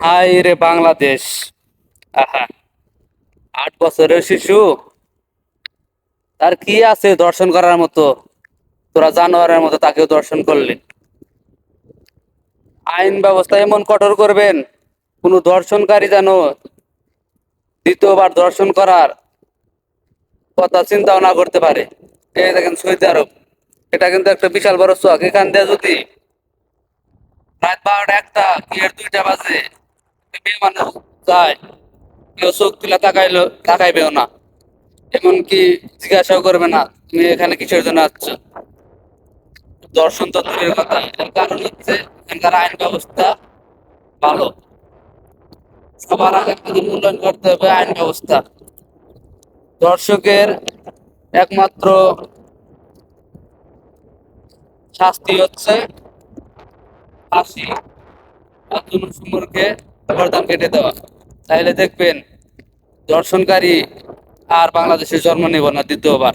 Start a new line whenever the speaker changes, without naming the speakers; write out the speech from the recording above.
High রে বাংলাদেশ। আহা, আট বছরের শিশু। তার কি আছে দর্শন করার মতো? তোরা জানোয়ারের মতো তাকেও দর্শন করলি। আইন ব্যবস্থা এমন কঠোর করবেন, কোনো দর্শনকারী যেন দ্বিতীয়বার দর্শন করার কথা চিন্তাও না করতে পারে। এই দেখেন সৌদি আরব, এটা কিন্তু একটা বিশাল বড় চক। এখান দিয়ে যদি রাত বারোটা একটা দুইটা বাজে? তাকাইবেও না। এমনকি জিজ্ঞাসাও করবে না, তুমি এখানে কিসের জন্য দর্শন তো দূরের কথা কারণ হচ্ছে এখানকার আইন ব্যবস্থা ভালো। সবার আগে মূল্যায়ন করতে হবে আইন ব্যবস্থা। দর্শকের একমাত্র শাস্তি হচ্ছে ফাঁসি, আর জনসমুখে গর্দান কেটে দেওয়া। তাহলে দেখবেন দর্শনকারী আর বাংলাদেশে জন্ম নেব না দ্বিতীয়বার।